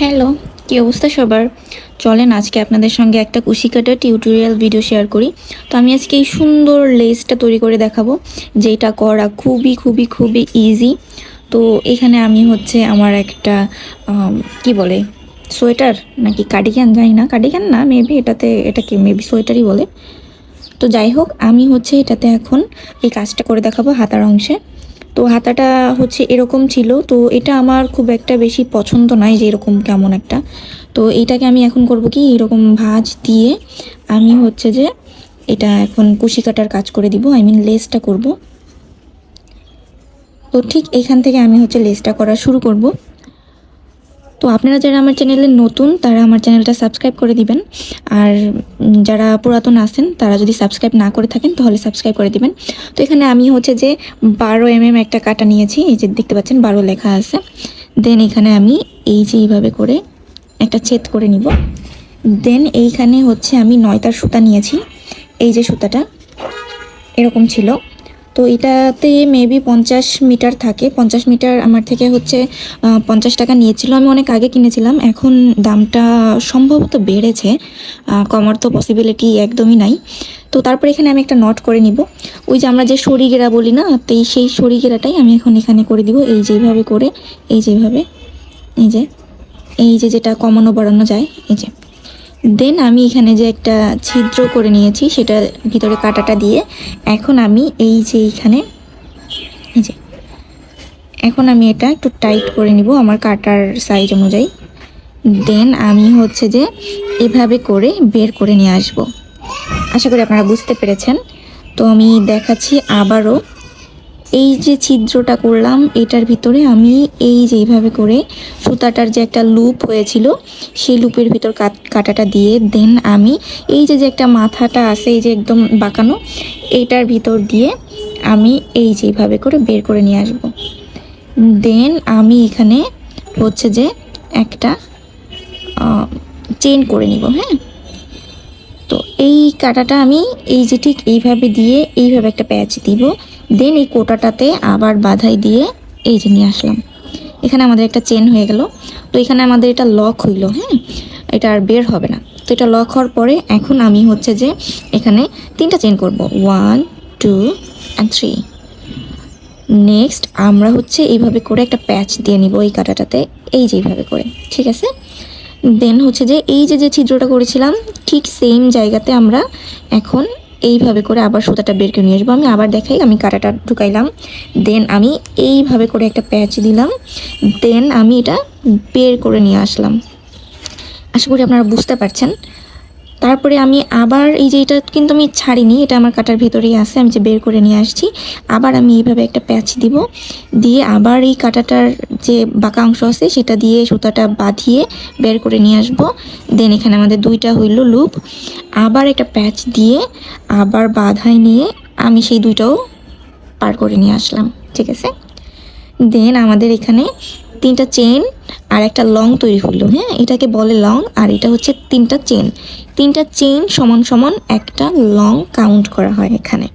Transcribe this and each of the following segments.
Hello, কি অবস্থা সবার? চলেন আজকে আপনাদের সঙ্গে একটা কুশি কাটার টিউটোরিয়াল ভিডিও শেয়ার করি। তো আমি আজকে এই সুন্দর লেসটা তৈরি করে দেখাবো, যেটা করা খুবই খুবই খুবই ইজি তো এখানে আমি হচ্ছে আমার একটা কি বলে, সোয়েটার নাকি কার্ডিগান জানি না। কার্ডিগান না মেবি এটাতে, এটাকে মেবি সোয়েটারই বলে। তো যাই হোক, আমি হচ্ছে এটাতে এখন এই কাজটা করে দেখাবো হাতার অংশে। তো হাতাটা হচ্ছে এরকম ছিল, তো এটা আমার খুব একটা বেশি পছন্দ নয় যে এরকম কেমন একটা। তো এটাকে আমি এখন করব কি, এরকম ভাজ দিয়ে আমি হচ্ছে যে এটা এখন কুশি কাটার কাজ করে দিব আই মিন লেসটা করব। তো ঠিক এখান থেকে আমি হচ্ছে লেসটা করা শুরু করব। তো আপনারা যারা আমার চ্যানেলে নতুন, তারা আমার চ্যানেলটা সাবস্ক্রাইব করে দিবেন। আর যারা পুরাতন আছেন, তারা যদি সাবস্ক্রাইব না করে থাকেন, তাহলে সাবস্ক্রাইব করে দিবেন। তো এখানে আমি হচ্ছে যে বারো এম এম একটা কাটা নিয়েছি, এই যে দেখতে পাচ্ছেন, বারো লেখা আছে। দেন এখানে আমি এই যে এইভাবে করে একটা ছেদ করে নিব। দেন এইখানে হচ্ছে আমি নয়তার সুতা নিয়েছি। এই যে সুতাটা, এরকম ছিল। তো এটাতে মেবি পঞ্চাশ মিটার থাকে। পঞ্চাশ মিটার আমার থেকে হচ্ছে পঞ্চাশ টাকা নিয়েছিল। আমি অনেক আগে কিনেছিলাম। এখন দামটা সম্ভবত বেড়েছে। কমার তো পসিবিলিটি একদমই নাই। তো তারপরে এখানে আমি একটা নট করে নিব। ওই যে আমরা যে সরি গেরা বলি না, তো সেই সরি গেরাটাই আমি এখন এখানে করে দিব। এই যেভাবে করে, এই যেভাবে, এই যে এই যে যেটা কমানো বাড়ানো যায়, এই যে। দেন আমি এখানে যে একটা ছিদ্র করে নিয়েছি, সেটা ভিতরে কাটাটা দিয়ে, এখন আমি এই যে এইখানে এই যে, এখন আমি এটা একটু টাইট করে নিব আমার কাটার সাইজ অনুযায়ী। দেন আমি হচ্ছে যে এভাবে করে বের করে নিয়ে আসব। আশা করি আপনারা বুঝতে পেরেছেন। তো আমি দেখাচ্ছি আবারও এই যে ছিদ্রটা করলাম, এটার ভিতরে আমি এই যে এইভাবে করে সুতাটার যে একটা লুপ হয়েছিল, সেই লুপের ভিতর কাট- কাটাটা দিয়ে দেন আমি। এই যে যে একটা মাথাটা আছে, এই যে একদম বাঁকানো, এইটার ভিতর দিয়ে আমি এই যে এইভাবে করে বের করে নিয়ে আসব। দেন আমি এখানে হচ্ছে যে একটা চেন করে নিব হ্যাঁ? এই কাটাটা আমি এই যে ঠিক এইভাবে দিয়ে এইভাবে একটা প্যাচ দিব। দেন এই কোটাটাতে আবার বাধাই দিয়ে এই যে নিয়ে আসলাম। এখানে আমাদের একটা চেন হয়ে গেল। তো এখানে আমাদের এটা লক হইল হ্যাঁ এটা আর বের হবে না। তো এটা লক হওয়ার পরে এখন আমি হচ্ছে যে এখানে তিনটা চেন করব। One two and three next আমরা হচ্ছে এইভাবে করে একটা প্যাচ দিয়ে নিব এই কাটাটাতে। এই যে এইভাবে করে, ঠিক আছে? দেন হচ্ছে যে এই যে যে ছিদ্রটা করেছিলাম, ঠিক সেম জায়গাতে আমরা এখন এইভাবে করে আবার সুতাটা বের করে নিয়ে আসব। আমি আবার দেখাই, আমি কাটাটা ঢুকাইলাম। দেন আমি এইভাবে করে একটা প্যাচ দিলাম। দেন আমি এটা বের করে নিয়ে আসলাম। আশা করি আপনারা বুঝতে পারছেন। তারপরে আমি আবার এই যে এটা কিন্তু আমি ছাড়িনি, এটা আমার কাটার ভেতরেই আছে, আমি যে বের করে নিয়ে আসছি, আবার আমি এইভাবে একটা প্যাচ দিব, দিয়ে আবার এই কাটাটার যে বাঁকা অংশ আছে, সেটা দিয়ে সুতাটা বাঁধিয়ে বের করে নিয়ে আসব। দেন এখানে আমাদের দুইটা হইল লুপ। আবার একটা প্যাচ দিয়ে আবার বাঁধায় নিয়ে আমি সেই দুইটাও পার করে নিয়ে আসলাম, ঠিক আছে? দেন আমাদের এখানে তিনটা চেন আর একটা লং তৈরি হলো হ্যাঁ? এটাকে বলে লং আর এটা হচ্ছে তিনটা চেন তিনটা চেন সমান সমান একটা লং কাউন্ট করা হয় এখানে।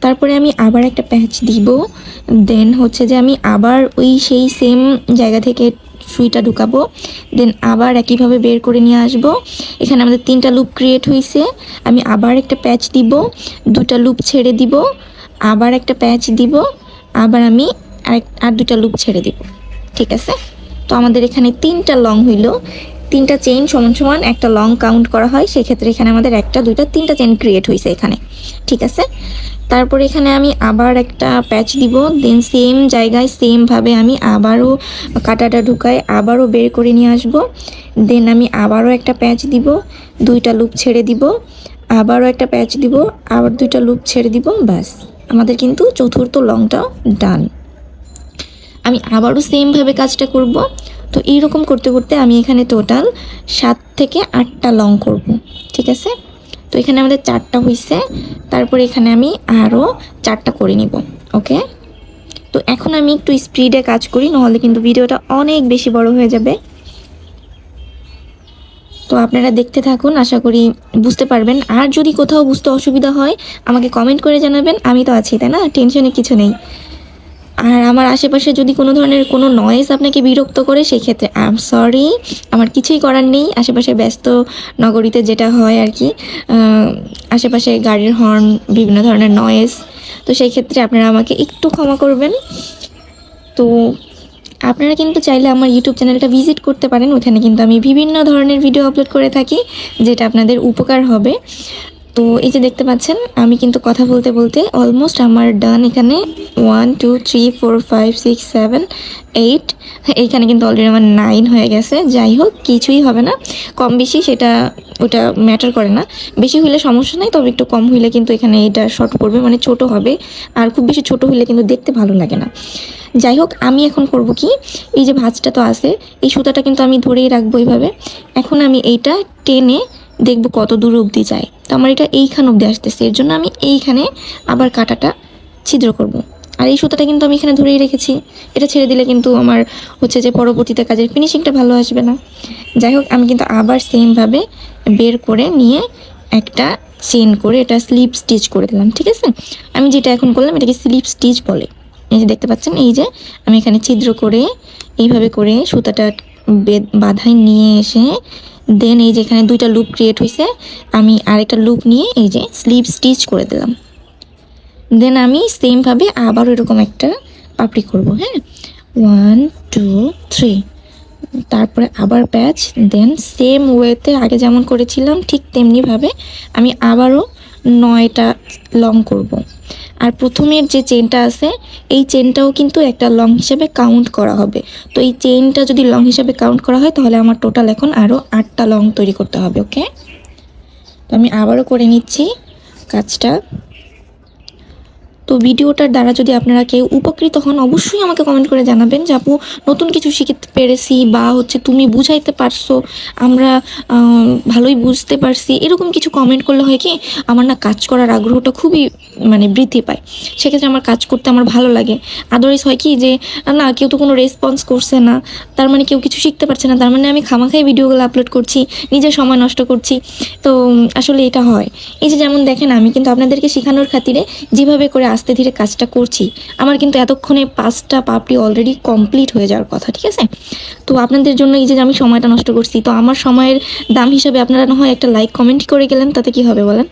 তারপরে আমি আবার একটা প্যাচ দিব। দেন হচ্ছে যে আমি আবার ওই সেই সেম জায়গা থেকে সুইটা ঢুকাবো। দেন আবার একইভাবে বের করে নিয়ে আসব। এখানে আমাদের তিনটা লুপ ক্রিয়েট হয়েছে আমি আবার একটা প্যাচ দিব। দুটা লুপ ছেড়ে দিব। আবার একটা প্যাচ দিব। আবার আমি আর দুটা লুপ ছেড়ে দিব। ঠিক আছে? তো আমাদের এখানে তিনটা লং হইল। তিনটা চেইন সমান সমান একটা লং কাউন্ট করা হয়। সেক্ষেত্রে এখানে আমাদের একটা, দুইটা, তিনটা চেইন ক্রিয়েট হয়েছে এখানে। ঠিক আছে? তারপরে এখানে আমি আবার একটা প্যাচ দিব। দেন সেম জায়গায় সেমভাবে আমি আবারও কাটাটা ঢুকাই, আবারও বের করে নিয়ে আসব। দেন আমি আবারও একটা প্যাচ দিব। দুইটা লুপ ছেড়ে দিব। আবারও একটা প্যাচ দিব। আবার দুইটা লুপ ছেড়ে দিব। ব্যাস। আমাদের কিন্তু চতুর্থ লংটাও ডান আমি আবারও সেমভাবে কাজটা করব। তো এইরকম করতে করতে আমি এখানে টোটাল সাত থেকে আটটা লং করব, ঠিক আছে? তো এখানে আমাদের চারটা হয়েছে তারপরে এখানে আমি আরও চারটা করে নিব ওকে তো এখন আমি একটু স্পিডে কাজ করি, নাহলে কিন্তু ভিডিওটা অনেক বেশি বড় হয়ে যাবে। তো আপনারা দেখতে থাকুন, আশা করি বুঝতে পারবেন। আর যদি কোথাও বুঝতে অসুবিধা হয়, আমাকে কমেন্ট করে জানাবেন, আমি তো আছি, তাই না? টেনশনে কিছু নেই। আর আমার আশেপাশে যদি কোনো ধরনের কোনো নয়েজ আপনাকে বিরক্ত করে সেই ক্ষেত্রে আই এম সরি আমার কিছুই করার নেই। আশেপাশে ব্যস্ত নগরীতে যেটা হয় আর কি আশেপাশে গাড়ির হর্ন বিভিন্ন ধরনের নয়েজ তো সেই ক্ষেত্রে আপনারা আমাকে একটু ক্ষমা করবেন। তো আপনারা কিন্তু চাইলে আমার ইউটিউব চ্যানেলটা ভিজিট করতে পারেন। ওখানে কিন্তু আমি বিভিন্ন ধরনের ভিডিও আপলোড করে থাকি, যেটা আপনাদের উপকার হবে। তো এই যে দেখতে পাচ্ছেন, আমি কিন্তু কথা বলতে বলতে অলমোস্ট আমার ডান এখানে one two three four five six seven eight এইখানে কিন্তু অলরেডি আমার নাইন হয়ে গেছে। যাই হোক, কিছুই হবে না। কম বেশি সেটা, ওটা ম্যাটার করে না। বেশি হলে সমস্যা নেই, তবে একটু কম হইলে কিন্তু এখানে এটা শর্ট পড়বে মানে ছোট হবে। আর খুব বেশি ছোট হলে কিন্তু দেখতে ভালো লাগে না। যাই হোক, আমি এখন করব কি, এই যে ভাঁজটা তো আছে, এই সুতাটা কিন্তু আমি ধরেই রাখব এইভাবে। এখন আমি এইটা টেনে দেখব কত দূর অবধি যায়। তো আমার এটা এইখান অবধি আসতেছে, এর জন্য আমি এইখানে আবার কাটাটা ছিদ্র করব। আর এই সুতাটা কিন্তু আমি এখানে ধরেই রেখেছি। এটা ছেড়ে দিলে কিন্তু আমার হচ্ছে যে পরবর্তীতে কাজের ফিনিশিংটা ভালো আসবে না। যাই হোক, আমি কিন্তু আবার সেমভাবে বের করে নিয়ে একটা চেন করে এটা স্লিপ স্টিচ করে দিলাম, ঠিক আছে? আমি যেটা এখন করলাম এটাকে স্লিপ স্টিচ বলে। এই যে দেখতে পাচ্ছেন, এই যে আমি এখানে ছিদ্র করে এইভাবে করে সুতাটা বে- বাঁধায় নিয়ে এসে দেন এই যে এখানে দুইটা লুপ ক্রিয়েট হয়েছে আমি আরেকটা লুপ নিয়ে এই যে স্লিপ স্টিচ করে দিলাম। দেন আমি সেমভাবে আবার এরকম একটা পাপড়ি করব হ্যাঁ? ওয়ান টু থ্রি তারপরে আবার প্যাচ দেন সেম ওয়েতে আগে যেমন করেছিলাম, ঠিক তেমনিভাবে আমি আবারও নয়টা লং করব। আর প্রথমের যে চেনটা আছে, এই চেনটাও কিন্তু একটা লং হিসাবে কাউন্ট করা হবে। তো এই চেনটা যদি লং হিসাবে কাউন্ট করা হয়, তাহলে আমার টোটাল এখন আরও আটটা লং তৈরি করতে হবে ওকে তো আমি আবারও করে নিচ্ছি কাজটা। তো ভিডিওটার দ্বারা যদি আপনারা কেউ উপকৃত হন, অবশ্যই আমাকে কমেন্ট করে জানাবেন যে আপু, নতুন কিছু শিখতে পেরেছি বা হচ্ছে তুমি বুঝাইতে পারছ, আমরা ভালোই বুঝতে পারছি, এরকম কিছু কমেন্ট করলে হয় কি, আমার না কাজ করার আগ্রহটা খুবই মানে বৃদ্ধি পায়। সেক্ষেত্রে আমার কাজ করতে আমার ভালো লাগে। আদারওয়াইজ হয় কি যে, না, কেউ তো কোনো রেসপন্স করছে না, তার মানে কেউ কিছু শিখতে পারছে না, তার মানে আমি খামাখাই ভিডিওগুলো আপলোড করছি, নিজের সময় নষ্ট করছি। তো, আসলে এটা হয়। এই যে যেমন দেখেন, আমি কিন্তু আপনাদেরকে শেখানোর খাতিরে যেভাবে করে আস্তে ধীরে কাজটা করছি, আমার কিন্তু এতক্ষণে পাঁচটা পাপড়ি অলরেডি কমপ্লিট হয়ে যাওয়ার কথা, ঠিক আছে? তো আপনাদের জন্য এই যে আমি সময়টা নষ্ট করছি, তো আমার সময়ের দাম হিসাবে আপনারা না হয় একটা লাইক কমেন্ট করে গেলেন, তাতে কি হবে বলেন?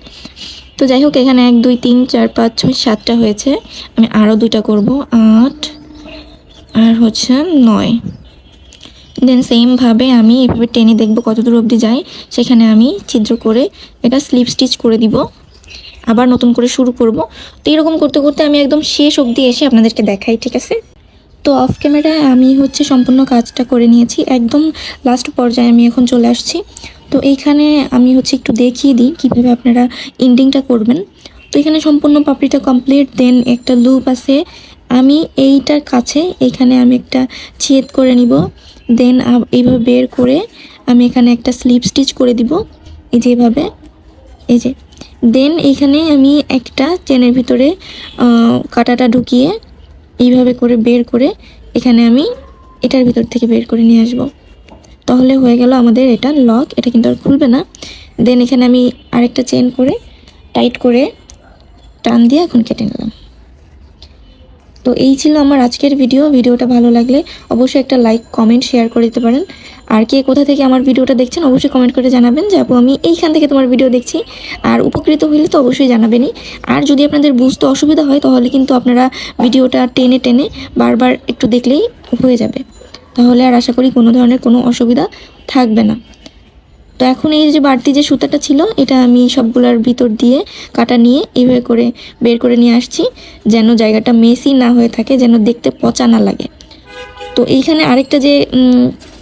তো যাই হোক, এখানে এক, দুই, তিন, চার, পাঁচ, ছয়, সাতটা হয়েছে। আমি আরও দুইটা করব, আট, আর হচ্ছে নয়। দেন সেমভাবে আমি এভাবে টেনে দেখব কত দূর অবধি যায়, সেখানে আমি ছিদ্র করে এটা স্লিপ স্টিচ করে দিব। আবার নতুন করে শুরু করব। তো এরকম করতে করতে আমি একদম শেষ অবধি এসে আপনাদেরকে দেখাই, ঠিক আছে? তো অফ ক্যামেরায় আমি হচ্ছে সম্পূর্ণ কাজটা করে নিয়েছি। একদম লাস্ট পর্যায়ে আমি এখন চলে আসছি। তো এইখানে আমি হচ্ছে একটু দেখিয়ে দিই কীভাবে আপনারা ইন্ডিংটা করবেন। তো এখানে সম্পূর্ণ পাপড়িটা কমপ্লিট দেন একটা লুপ আছে। আমি এইটার কাছে এখানে আমি একটা ছেদ করে নিব। দেন এইভাবে বের করে আমি এখানে একটা স্লিপ স্টিচ করে দিব। এই যে এভাবে, এই যে দেন এখানে আমি একটা চেনের ভিতরে কাটাটা ঢুকিয়ে এইভাবে করে বের করে এখানে আমি এটার ভিতর থেকে বের করে নিয়ে আসব। তাহলে হয়ে গেল আমাদের এটা লক এটা কিন্তু আর খুলবে না। দেন এখানে আমি আরেকটা চেন করে টাইট করে টান দিয়ে এখন কেটে নিলাম। তো এই ছিল আমার আজকের ভিডিও ভিডিওটা ভালো লাগলে অবশ্যই একটা লাইক কমেন্ট শেয়ার করে দিতে পারেন। আর কে কোথা থেকে আমার ভিডিওটা দেখছেন, অবশ্যই কমেন্ট করে জানাবেন যে, আপু, আমি এইখান থেকে তোমার ভিডিও দেখছি। আর উপকৃত হইলে তো অবশ্যই জানাবেনই। আর যদি আপনাদের বুঝতে অসুবিধা হয়, তাহলে কিন্তু আপনারা ভিডিওটা টেনে টেনে বারবার একটু দেখলেই হয়ে যাবে। তাহলে আর আশা করি কোনো ধরনের কোনো অসুবিধা থাকবে না। তো এখন এই যে বাড়তি যে সুতাটা ছিল, এটা আমি সবগুলোর ভিতর দিয়ে কাটা নিয়ে এইভাবে করে বের করে নিয়ে আসছি, যেন জায়গাটা মেসি না হয়ে থাকে, যেন দেখতে পচা না লাগে। তো এইখানে আরেকটা যে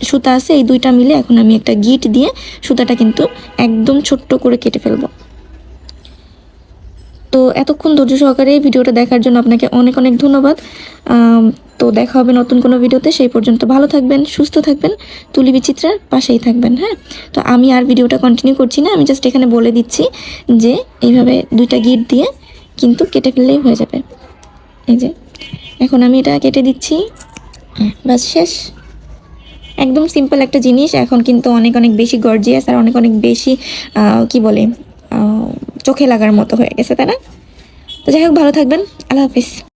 সুতা আছে, এই দুইটা মিলে এখন আমি একটা গিট দিয়ে সুতাটা কিন্তু একদম ছোট্ট করে কেটে ফেলব। তো এতক্ষণ ধৈর্য সহকারে ভিডিওটা দেখার জন্য আপনাকে অনেক অনেক ধন্যবাদ। তো দেখা হবে নতুন কোনো ভিডিওতে। সেই পর্যন্ত ভালো থাকবেন সুস্থ থাকবেন তুলি বিচিত্রার পাশেই থাকবেন হ্যাঁ? তো আমি আর ভিডিওটা কন্টিনিউ করছি না আমি জাস্ট এখানে বলে দিচ্ছি যে এইভাবে দুইটা গিট দিয়ে কিন্তু কেটে ফেললেই হয়ে যাবে। এই যে এখন আমি এটা কেটে দিচ্ছি। হ্যাঁ, বাস শেষ। একদম সিম্পল একটা জিনিস এখন কিন্তু অনেক অনেক বেশি গর্জিয়াস আর অনেক অনেক বেশি কি বলে চোখে লাগার মতো হয়ে গেছে না? তো যাই হোক ভালো থাকবেন আল্লাহ হাফিজ।